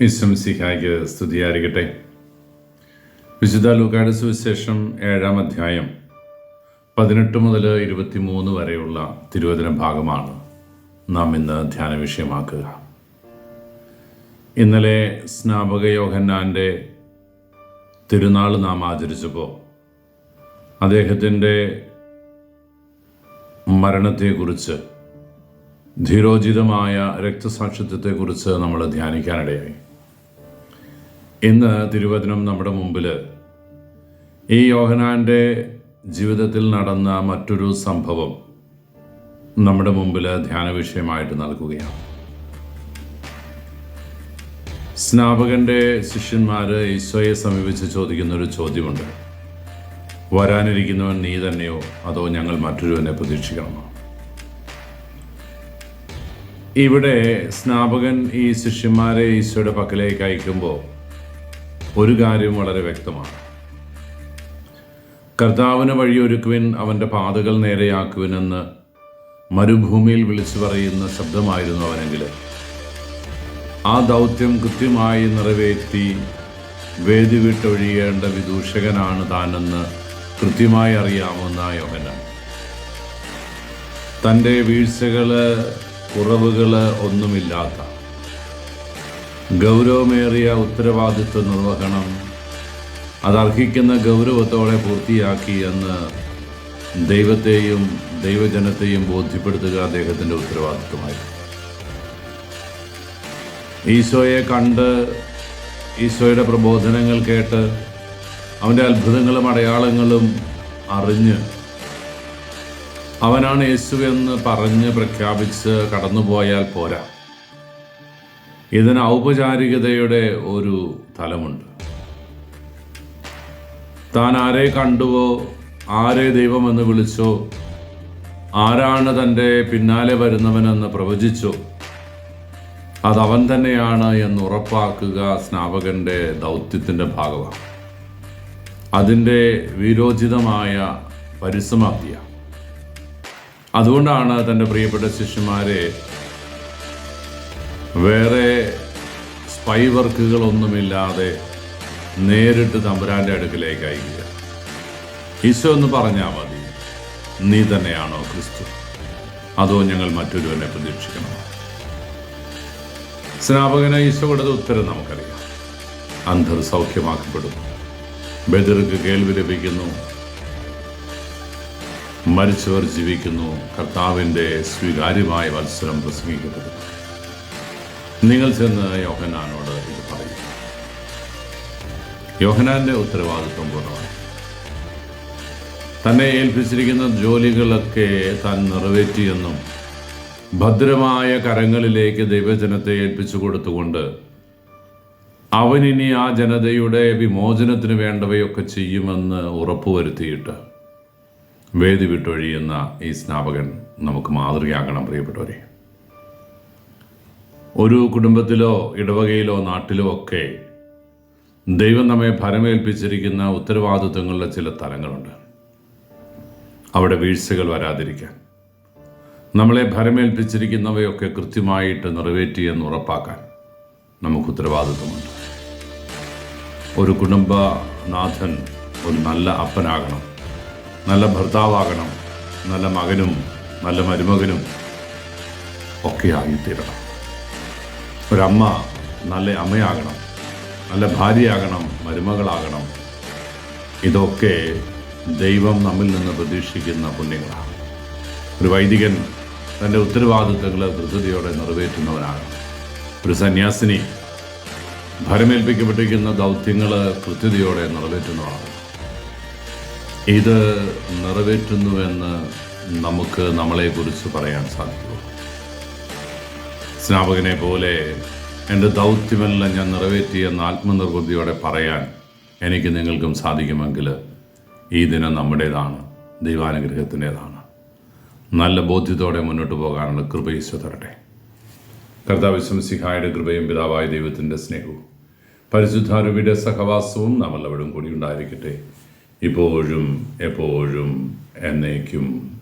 ഈശ്വംസിഹായ്ക്ക് സ്തുതിയായിരിക്കട്ടെ. വിശുദ്ധ ലൂക്കാട് സുവിശേഷം ഏഴാം അധ്യായം പതിനെട്ട് മുതൽ ഇരുപത്തിമൂന്ന് വരെയുള്ള തിരുവചന ഭാഗമാണ് നാം ഇന്ന് ധ്യാന വിഷയമാക്കുക. ഇന്നലെ സ്നാപക യോഹന്നാന്റെ തിരുനാൾ നാം ആചരിച്ചപ്പോൾ അദ്ദേഹത്തിന്റെ മരണത്തെക്കുറിച്ച് ധീരോചിതമായ രക്തസാക്ഷിത്വത്തെക്കുറിച്ച് നമ്മൾ ധ്യാനിക്കാനിടയായി. ഇന്ന് തിരുവചനം നമ്മുടെ മുമ്പിൽ ഈ യോഹനാന്റെ ജീവിതത്തിൽ നടന്ന മറ്റൊരു സംഭവം നമ്മുടെ മുമ്പിൽ ധ്യാന വിഷയമായിട്ട് നൽകുകയാണ്. സ്നാപകന്റെ ശിഷ്യന്മാർ ഈശോയെ സമീപിച്ച് ചോദിക്കുന്ന ഒരു ചോദ്യമുണ്ട്. വരാനിരിക്കുന്നവൻ നീ തന്നെയോ? അതോ ഞങ്ങൾ മറ്റൊരുവനെ പ്രതീക്ഷിക്കണമോ? ഇവിടെ സ്നാപകൻ ഈ ശിഷ്യന്മാരെ ഈശോയുടെ പക്കലേക്ക് അയക്കുമ്പോൾ ഒരു കാര്യം വളരെ വ്യക്തമാണ്. കർത്താവിന് വഴിയൊരുക്കുവിൻ അവന്റെ പാതകൾ നേരെയാക്കുവിനെന്ന് മരുഭൂമിയിൽ വിളിച്ചു പറയുന്ന ശബ്ദമായിരുന്നു അവനെങ്കിൽ. ആ ദൗത്യം കൃത്യമായി നിറവേറ്റി വേദി വിട്ടൊഴിയേണ്ട വിദൂഷകനാണ് താനെന്ന് കൃത്യമായി അറിയാവുന്ന യോഹനാൻ തന്റെ വീഴ്ചകൾ കുറവുകൾ ഒന്നുമില്ലാത്ത ഗൗരവമേറിയ ഉത്തരവാദിത്വ നിർവഹണം അതർഹിക്കുന്ന ഗൗരവത്തോടെ പൂർത്തിയാക്കി എന്ന് ദൈവത്തെയും ദൈവജനത്തെയും ബോധ്യപ്പെടുത്തുക അദ്ദേഹത്തിന്റെ ഉത്തരവാദിത്വമായി. ഈശോയെ കണ്ട് ഈശോയുടെ പ്രബോധനങ്ങൾ കേട്ട് അവന്റെ അത്ഭുതങ്ങളും അടയാളങ്ങളും അറിഞ്ഞ് അവനാണ് യേശു എന്ന് പറഞ്ഞ് പ്രഖ്യാപിച്ച് കടന്നുപോയാൽ പോരാ. ഇതിന് ഔപചാരികതയുടെ ഒരു തലമുണ്ട്. താൻ ആരെ കണ്ടുവോ ആരെ ദൈവമെന്ന് വിളിച്ചോ ആരാണ് തന്റെ പിന്നാലെ വരുന്നവനെന്ന് പ്രവചിച്ചോ അതവൻ തന്നെയാണ് എന്ന് ഉറപ്പാക്കുക സ്നാപകന്റെ ദൗത്യത്തിന്റെ ഭാഗമാണ്. അതിന്റെ വിരോചിതമായ പരിസമാപ്തിയാണ്. അതുകൊണ്ടാണ് തന്റെ പ്രിയപ്പെട്ട ശിഷ്യന്മാരെ വേറെ സ്പൈ വർക്കുകളൊന്നുമില്ലാതെ നേരിട്ട് തമ്പുരാന്റെ അടുക്കിലേക്ക് അയക്കുക ഈശോ എന്ന് പറഞ്ഞാൽ മതി നീ തന്നെയാണോ ക്രിസ്തു? അതോ ഞങ്ങൾ മറ്റൊരുവനെ പ്രതീക്ഷിക്കണമോ? സ്നാപകന ഈശോ കൊടുത്ത ഉത്തരം നമുക്കറിയാം. അന്ധർ സൗഖ്യമാക്കപ്പെടുന്നു ബദിർക്ക് കേൾവി ലഭിക്കുന്നു. മരിച്ചവർ ജീവിക്കുന്നു. കർത്താവിന്റെ സ്വീകാര്യമായ മത്സരം പ്രസംഗിക്കപ്പെടുന്നു. നിങ്ങൾ ചെന്ന് യോഹനാനോട് ഇത് പറയും. യോഹനാന്റെ ഉത്തരവാദിത്വം പൂർണമാണ്. തന്നെ ഏൽപ്പിച്ചിരിക്കുന്ന ജോലികളൊക്കെ താൻ നിറവേറ്റിയെന്നും ഭദ്രമായ കരങ്ങളിലേക്ക് ദൈവജനത്തെ ഏൽപ്പിച്ചു കൊടുത്തുകൊണ്ട് അവനിനി ആ ജനതയുടെ വിമോചനത്തിന് വേണ്ടവയൊക്കെ ചെയ്യുമെന്ന് ഉറപ്പുവരുത്തിയിട്ട് വേദി വിട്ടൊഴിയുന്ന ഈ സ്നാപകൻ നമുക്ക് മാതൃകയാകണം പ്രിയപ്പെട്ടവരെ. ഒരു കുടുംബത്തിലോ ഇടവകയിലോ നാട്ടിലോ ഒക്കെ ദൈവം നമ്മെ ഭരമേൽപ്പിച്ചിരിക്കുന്ന ഉത്തരവാദിത്വങ്ങളുടെ ചില തലങ്ങളുണ്ട്. അവിടെ വീഴ്ചകൾ വരാതിരിക്കാൻ. നമ്മളെ ഭരമേൽപ്പിച്ചിരിക്കുന്നവയൊക്കെ കൃത്യമായിട്ട് നിറവേറ്റിയെന്ന് ഉറപ്പാക്കാൻ നമുക്ക് ഉത്തരവാദിത്വമുണ്ട്. ഒരു കുടുംബനാഥൻ ഒരു നല്ല അപ്പനാകണം. നല്ല ഭർത്താവാകണം. നല്ല മകനും നല്ല മരുമകനും ഒക്കെ ആയിത്തീരണം. ഒരമ്മ നല്ല അമ്മയാകണം നല്ല ഭാര്യയാകണം മരുമകളാകണം. ഇതൊക്കെ ദൈവം നമ്മിൽ നിന്ന് പ്രതീക്ഷിക്കുന്ന പുണ്യങ്ങളാണ്. ഒരു വൈദികൻ തന്റെ ഉത്തരവാദിത്തങ്ങൾ ധൃതയോടെ നിറവേറ്റുന്നവനാണ് ഒരു സന്യാസിനി ഭരമേൽപ്പിക്കപ്പെട്ടിരിക്കുന്ന ദൗത്യങ്ങൾ കൃത്യതയോടെ നിറവേറ്റുന്നതാണ് ഇത് നിറവേറ്റുന്നുവെന്ന് നമുക്ക് നമ്മളെക്കുറിച്ച് പറയാൻ സാധിക്കുമോ സ്നാപകനെ പോലെ എന്റെ ദൗത്യമെല്ലാം ഞാൻ നിറവേറ്റിയെന്ന് ആത്മനിർവൃതിയോടെ പറയാൻ എനിക്ക് നിങ്ങൾക്കും സാധിക്കുമെങ്കിൽ ഈ ദിനം നമ്മുടേതാണ് ദൈവാനുഗ്രഹത്തിന്റെതാണ്. നല്ല ബോധ്യത്തോടെ മുന്നോട്ട് പോകാനുള്ള കൃപ ഈശോ തരട്ടെ. കർത്താവ് ശംസിഹായുടെ കൃപയും പിതാവായ ദൈവത്തിന്റെ സ്നേഹവും പരിശുദ്ധാരൂപിയുടെ സഹവാസവും നമ്മളെവിടും കൂടി ഉണ്ടായിരിക്കട്ടെ. ഇപ്പോഴും എപ്പോഴും എന്നേക്കും.